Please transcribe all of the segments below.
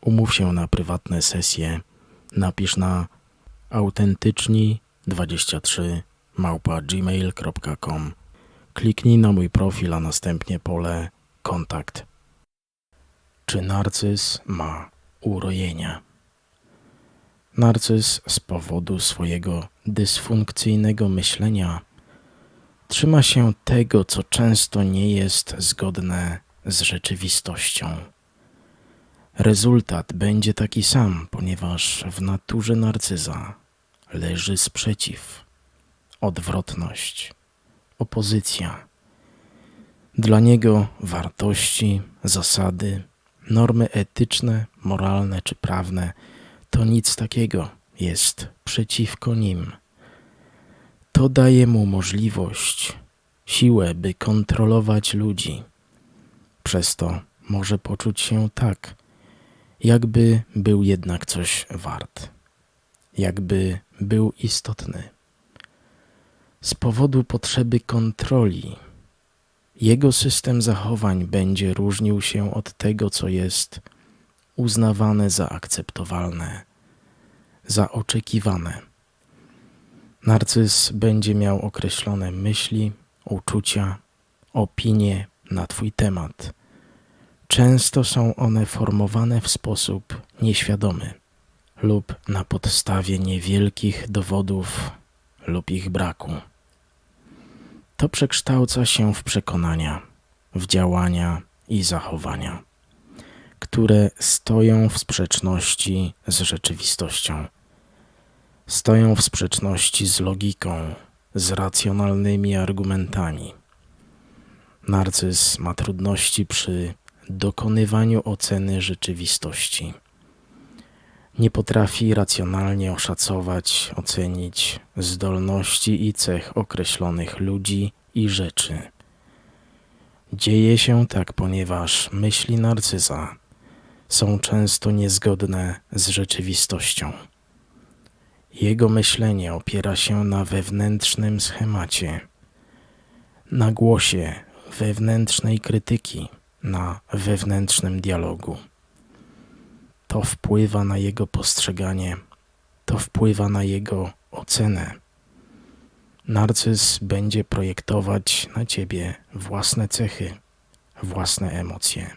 Umów się na prywatne sesje. Napisz na autentyczni23 małpa gmail.com. Kliknij na mój profil, a następnie pole kontakt. Czy narcyz ma urojenia? Narcyz z powodu swojego dysfunkcyjnego myślenia trzyma się tego, co często nie jest zgodne z rzeczywistością. Rezultat będzie taki sam, ponieważ w naturze narcyza leży sprzeciw, odwrotność, opozycja. Dla niego wartości, zasady, normy etyczne, moralne czy prawne to nic takiego, jest przeciwko nim. To daje mu możliwość, siłę, by kontrolować ludzi. Przez to może poczuć się tak, jakby był jednak coś wart, jakby był istotny. Z powodu potrzeby kontroli, jego system zachowań będzie różnił się od tego, co jest uznawane za akceptowalne, za oczekiwane. Narcyz będzie miał określone myśli, uczucia, opinie na Twój temat. Często są one formowane w sposób nieświadomy lub na podstawie niewielkich dowodów lub ich braku. To przekształca się w przekonania, w działania i zachowania, które stoją w sprzeczności z rzeczywistością stoją w sprzeczności z logiką, z racjonalnymi argumentami. Narcyz ma trudności przy dokonywaniu oceny rzeczywistości. Nie potrafi racjonalnie oszacować, ocenić zdolności i cech określonych ludzi i rzeczy. Dzieje się tak, ponieważ myśli narcyza są często niezgodne z rzeczywistością. Jego myślenie opiera się na wewnętrznym schemacie, na głosie wewnętrznej krytyki, na wewnętrznym dialogu. To wpływa na jego postrzeganie, to wpływa na jego ocenę. Narcyz będzie projektować na ciebie własne cechy, własne emocje.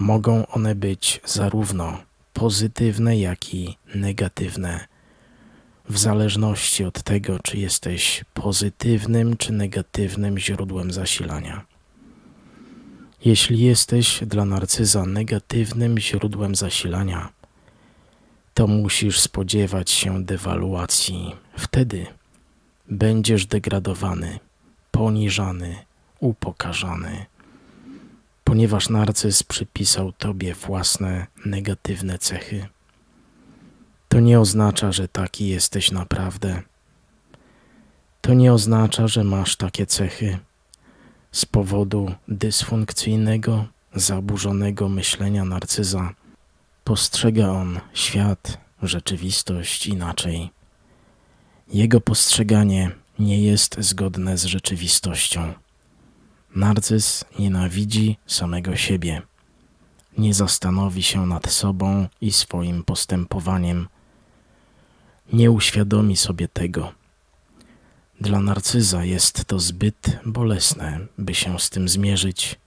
Mogą one być zarówno pozytywne, jak i negatywne, w zależności od tego, czy jesteś pozytywnym czy negatywnym źródłem zasilania. Jeśli jesteś dla narcyza negatywnym źródłem zasilania, to musisz spodziewać się dewaluacji. Wtedy będziesz degradowany, poniżany, upokarzany ponieważ narcyz przypisał tobie własne negatywne cechy. To nie oznacza, że taki jesteś naprawdę. To nie oznacza, że masz takie cechy z powodu dysfunkcyjnego, zaburzonego myślenia narcyza. Postrzega on świat, rzeczywistość inaczej. Jego postrzeganie nie jest zgodne z rzeczywistością. Narcyz nienawidzi samego siebie. Nie zastanowi się nad sobą i swoim postępowaniem. Nie uświadomi sobie tego. Dla narcyza jest to zbyt bolesne, by się z tym zmierzyć,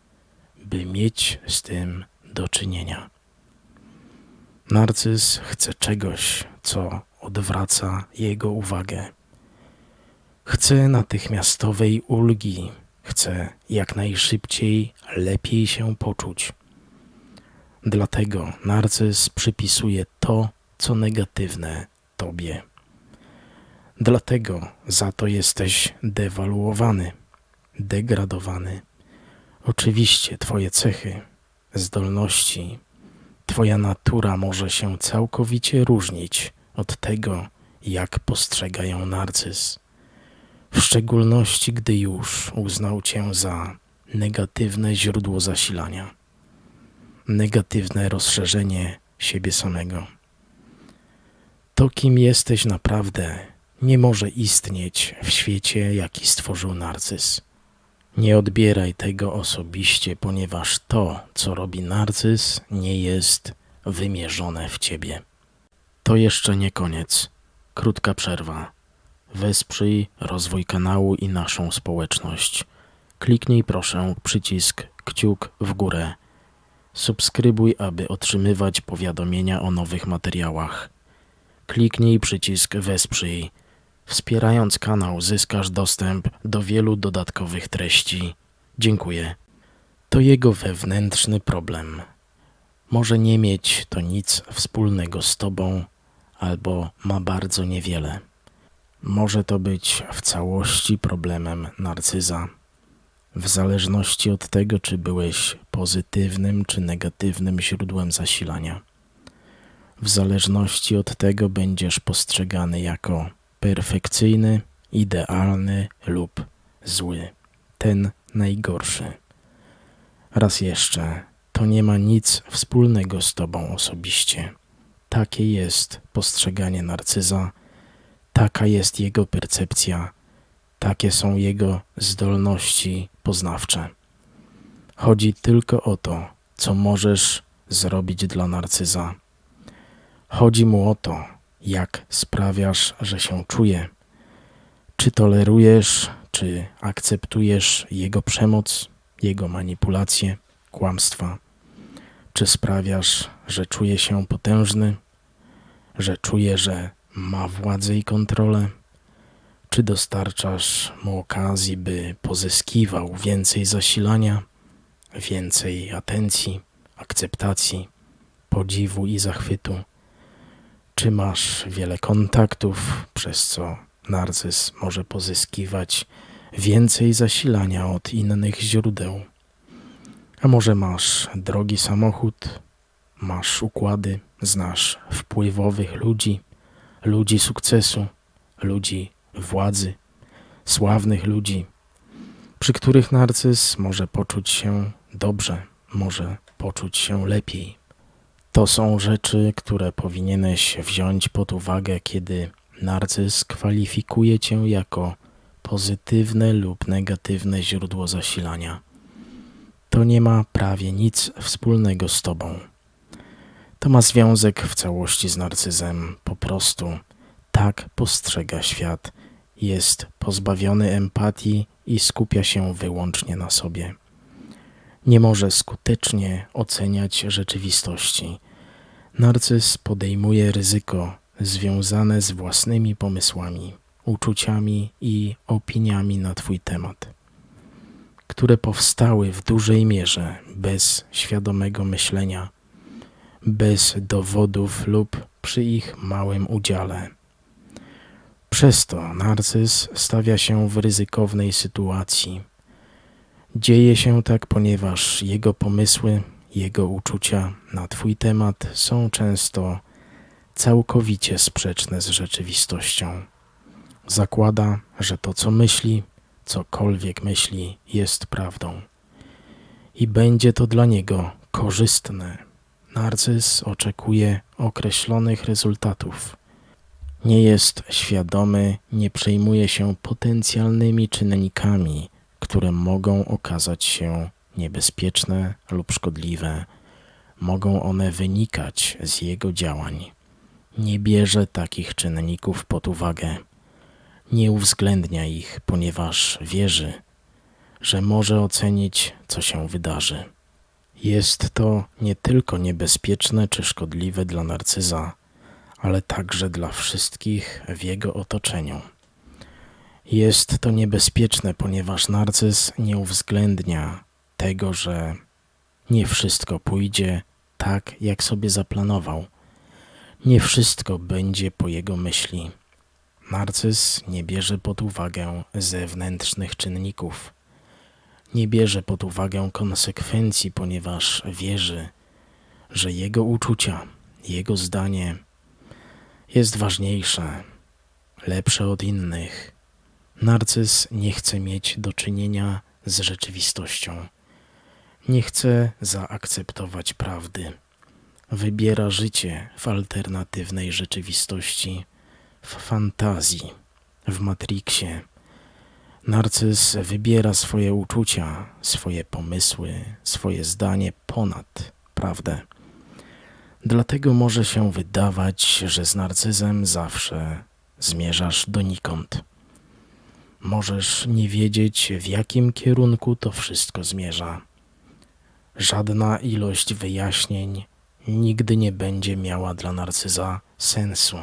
by mieć z tym do czynienia. Narcyz chce czegoś, co odwraca jego uwagę. Chce natychmiastowej ulgi, Chce jak najszybciej, lepiej się poczuć. Dlatego narcyz przypisuje to, co negatywne tobie. Dlatego za to jesteś dewaluowany, degradowany. Oczywiście Twoje cechy, zdolności, Twoja natura może się całkowicie różnić od tego, jak postrzega ją narcyz. W szczególności, gdy już uznał Cię za negatywne źródło zasilania, negatywne rozszerzenie siebie samego. To, kim jesteś naprawdę, nie może istnieć w świecie, jaki stworzył narcyz. Nie odbieraj tego osobiście, ponieważ to, co robi narcyz, nie jest wymierzone w ciebie. To jeszcze nie koniec. Krótka przerwa. Wesprzyj rozwój kanału i naszą społeczność. Kliknij proszę przycisk kciuk w górę. Subskrybuj, aby otrzymywać powiadomienia o nowych materiałach. Kliknij przycisk Wesprzyj. Wspierając kanał zyskasz dostęp do wielu dodatkowych treści. Dziękuję. To jego wewnętrzny problem. Może nie mieć to nic wspólnego z tobą, albo ma bardzo niewiele. Może to być w całości problemem narcyza. W zależności od tego, czy byłeś pozytywnym czy negatywnym źródłem zasilania. W zależności od tego będziesz postrzegany jako perfekcyjny, idealny lub zły, ten najgorszy. Raz jeszcze, to nie ma nic wspólnego z tobą osobiście. Takie jest postrzeganie narcyza, taka jest jego percepcja, takie są jego zdolności poznawcze. Chodzi tylko o to, co możesz zrobić dla narcyza. Chodzi mu o to, jak sprawiasz, że się czuje. Czy tolerujesz, czy akceptujesz jego przemoc, jego manipulacje, kłamstwa? Czy sprawiasz, że czuje się potężny, że czuje, że ma władzę i kontrolę? Czy dostarczasz mu okazji, by pozyskiwał więcej zasilania, więcej atencji, akceptacji, podziwu i zachwytu? Czy masz wiele kontaktów, przez co narcyz może pozyskiwać więcej zasilania od innych źródeł? A może masz drogi samochód, masz układy, znasz wpływowych ludzi, ludzi sukcesu, ludzi władzy, sławnych ludzi, przy których narcyz może poczuć się dobrze, może poczuć się lepiej. To są rzeczy, które powinieneś wziąć pod uwagę, kiedy narcyz kwalifikuje cię jako pozytywne lub negatywne źródło zasilania. To nie ma prawie nic wspólnego z tobą. To ma związek w całości z narcyzem. Po prostu tak postrzega świat. Jest pozbawiony empatii i skupia się wyłącznie na sobie nie może skutecznie oceniać rzeczywistości. Narcyz podejmuje ryzyko związane z własnymi pomysłami, uczuciami i opiniami na Twój temat, które powstały w dużej mierze bez świadomego myślenia, bez dowodów lub przy ich małym udziale. Przez to narcyz stawia się w ryzykownej sytuacji Dzieje się tak, ponieważ jego pomysły, jego uczucia na Twój temat są często całkowicie sprzeczne z rzeczywistością. Zakłada, że to, co myśli, cokolwiek myśli, jest prawdą. I będzie to dla niego korzystne. Narcyz oczekuje określonych rezultatów. Nie jest świadomy, nie przejmuje się potencjalnymi czynnikami, które mogą okazać się niebezpieczne lub szkodliwe. Mogą one wynikać z jego działań. Nie bierze takich czynników pod uwagę. Nie uwzględnia ich, ponieważ wierzy, że może ocenić, co się wydarzy. Jest to nie tylko niebezpieczne czy szkodliwe dla narcyza, ale także dla wszystkich w jego otoczeniu. Jest to niebezpieczne, ponieważ narcyz nie uwzględnia tego, że nie wszystko pójdzie tak, jak sobie zaplanował. Nie wszystko będzie po jego myśli. Narcyz nie bierze pod uwagę zewnętrznych czynników. Nie bierze pod uwagę konsekwencji, ponieważ wierzy, że jego uczucia, jego zdanie jest ważniejsze, lepsze od innych. Narcyz nie chce mieć do czynienia z rzeczywistością. Nie chce zaakceptować prawdy. Wybiera życie w alternatywnej rzeczywistości, w fantazji, w Matrixie. Narcyz wybiera swoje uczucia, swoje pomysły, swoje zdanie ponad prawdę. Dlatego może się wydawać, że z narcyzem zawsze zmierzasz donikąd. Możesz nie wiedzieć, w jakim kierunku to wszystko zmierza. Żadna ilość wyjaśnień nigdy nie będzie miała dla narcyza sensu.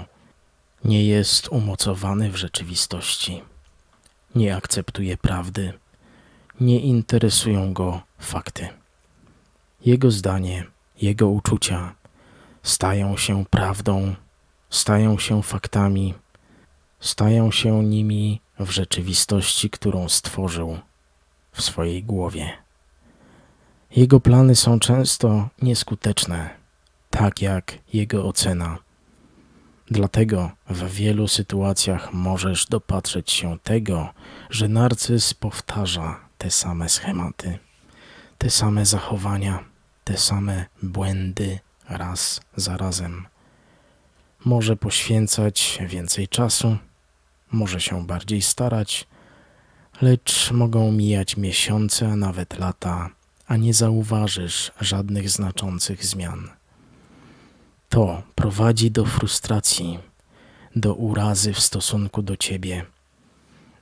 Nie jest umocowany w rzeczywistości. Nie akceptuje prawdy. Nie interesują go fakty. Jego zdanie, jego uczucia stają się prawdą, stają się faktami, stają się nimi w rzeczywistości, którą stworzył w swojej głowie. Jego plany są często nieskuteczne, tak jak jego ocena. Dlatego w wielu sytuacjach możesz dopatrzeć się tego, że narcyz powtarza te same schematy, te same zachowania, te same błędy raz za razem. Może poświęcać więcej czasu, może się bardziej starać, lecz mogą mijać miesiące, a nawet lata, a nie zauważysz żadnych znaczących zmian. To prowadzi do frustracji, do urazy w stosunku do ciebie.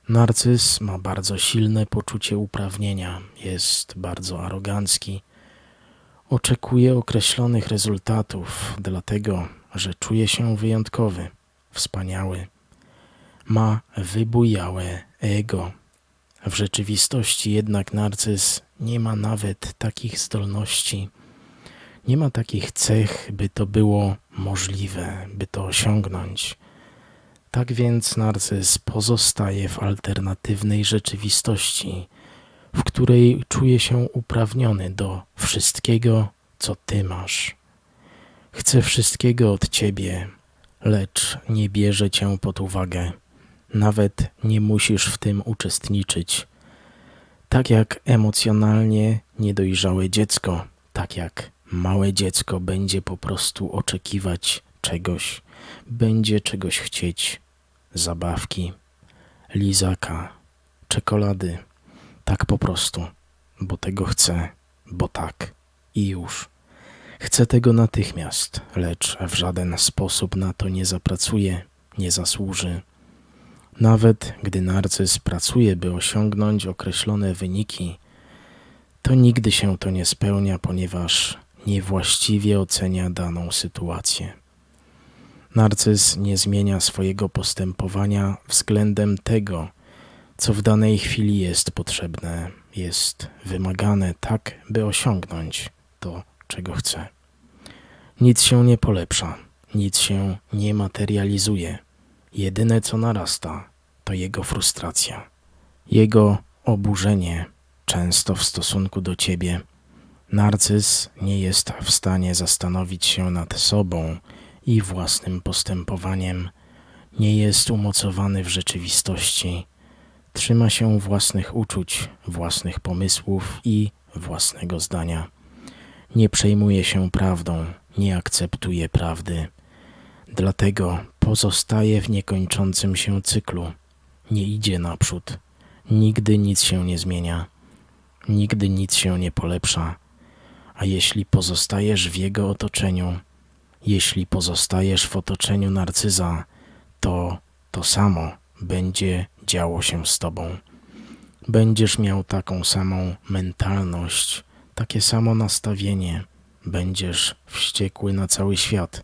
Narcyz ma bardzo silne poczucie uprawnienia, jest bardzo arogancki, oczekuje określonych rezultatów, dlatego że czuje się wyjątkowy, wspaniały. Ma wybujałe ego. W rzeczywistości jednak narcyz nie ma nawet takich zdolności, nie ma takich cech, by to było możliwe, by to osiągnąć. Tak więc narcyz pozostaje w alternatywnej rzeczywistości, w której czuje się uprawniony do wszystkiego, co ty masz. Chce wszystkiego od ciebie, lecz nie bierze cię pod uwagę. Nawet nie musisz w tym uczestniczyć. Tak jak emocjonalnie niedojrzałe dziecko, tak jak małe dziecko będzie po prostu oczekiwać czegoś, będzie czegoś chcieć zabawki, lizaka, czekolady. Tak po prostu, bo tego chce, bo tak i już. Chce tego natychmiast, lecz w żaden sposób na to nie zapracuje, nie zasłuży. Nawet gdy narcyz pracuje, by osiągnąć określone wyniki, to nigdy się to nie spełnia, ponieważ niewłaściwie ocenia daną sytuację. Narcyz nie zmienia swojego postępowania względem tego, co w danej chwili jest potrzebne, jest wymagane tak, by osiągnąć to, czego chce. Nic się nie polepsza, nic się nie materializuje. Jedyne, co narasta, to jego frustracja, jego oburzenie, często w stosunku do ciebie. Narcyz nie jest w stanie zastanowić się nad sobą i własnym postępowaniem, nie jest umocowany w rzeczywistości, trzyma się własnych uczuć, własnych pomysłów i własnego zdania. Nie przejmuje się prawdą, nie akceptuje prawdy. Dlatego pozostaje w niekończącym się cyklu. Nie idzie naprzód. Nigdy nic się nie zmienia. Nigdy nic się nie polepsza. A jeśli pozostajesz w jego otoczeniu, jeśli pozostajesz w otoczeniu narcyza, to to samo będzie działo się z tobą. Będziesz miał taką samą mentalność, takie samo nastawienie, będziesz wściekły na cały świat.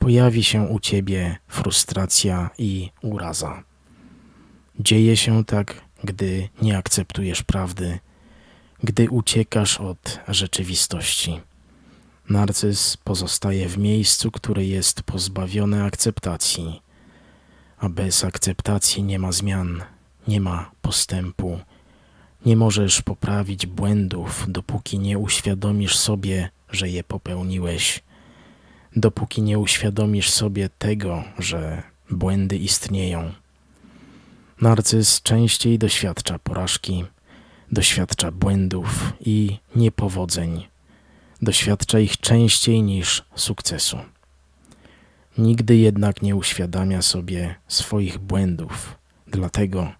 Pojawi się u ciebie frustracja i uraza. Dzieje się tak, gdy nie akceptujesz prawdy, gdy uciekasz od rzeczywistości. Narcyz pozostaje w miejscu, które jest pozbawione akceptacji, a bez akceptacji nie ma zmian, nie ma postępu. Nie możesz poprawić błędów, dopóki nie uświadomisz sobie, że je popełniłeś, dopóki nie uświadomisz sobie tego, że błędy istnieją. Narcyz częściej doświadcza porażki, doświadcza błędów i niepowodzeń, doświadcza ich częściej niż sukcesu. Nigdy jednak nie uświadamia sobie swoich błędów, dlatego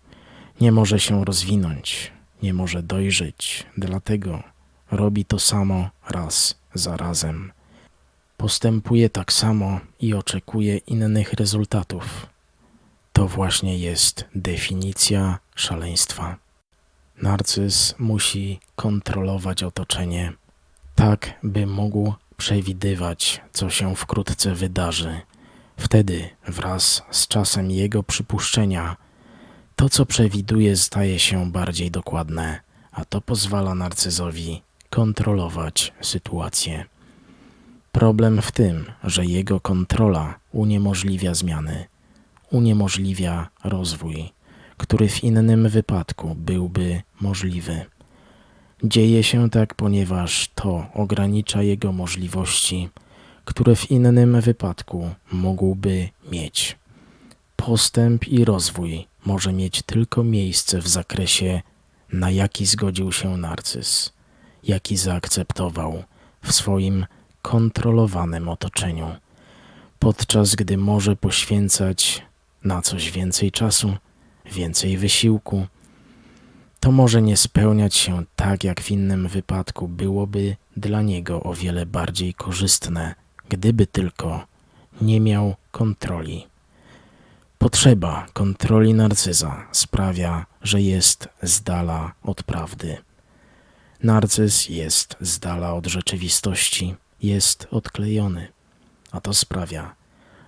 nie może się rozwinąć, nie może dojrzeć, dlatego robi to samo raz za razem. Postępuje tak samo i oczekuje innych rezultatów. To właśnie jest definicja szaleństwa. Narcyz musi kontrolować otoczenie, tak by mógł przewidywać, co się wkrótce wydarzy. Wtedy, wraz z czasem jego przypuszczenia, to, co przewiduje, staje się bardziej dokładne, a to pozwala narcyzowi kontrolować sytuację. Problem w tym, że jego kontrola uniemożliwia zmiany, uniemożliwia rozwój, który w innym wypadku byłby możliwy. Dzieje się tak, ponieważ to ogranicza jego możliwości, które w innym wypadku mógłby mieć. Postęp i rozwój może mieć tylko miejsce w zakresie, na jaki zgodził się narcyz, jaki zaakceptował w swoim kontrolowanym otoczeniu, podczas gdy może poświęcać na coś więcej czasu, więcej wysiłku. To może nie spełniać się tak, jak w innym wypadku byłoby dla niego o wiele bardziej korzystne, gdyby tylko nie miał kontroli. Potrzeba kontroli narcyza sprawia, że jest z dala od prawdy. Narcyz jest z dala od rzeczywistości, jest odklejony, a to sprawia,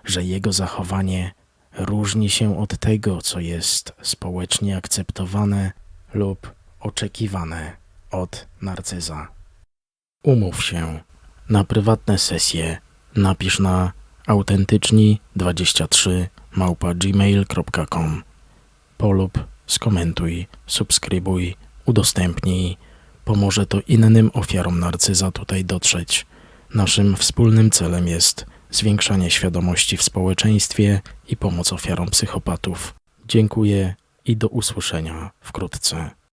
że jego zachowanie różni się od tego, co jest społecznie akceptowane lub oczekiwane od narcyza. Umów się na prywatne sesje. Napisz na autentyczni23 małpa gmail.com polub, skomentuj, subskrybuj, udostępnij. Pomoże to innym ofiarom narcyza tutaj dotrzeć. Naszym wspólnym celem jest zwiększanie świadomości w społeczeństwie i pomoc ofiarom psychopatów. Dziękuję i do usłyszenia wkrótce.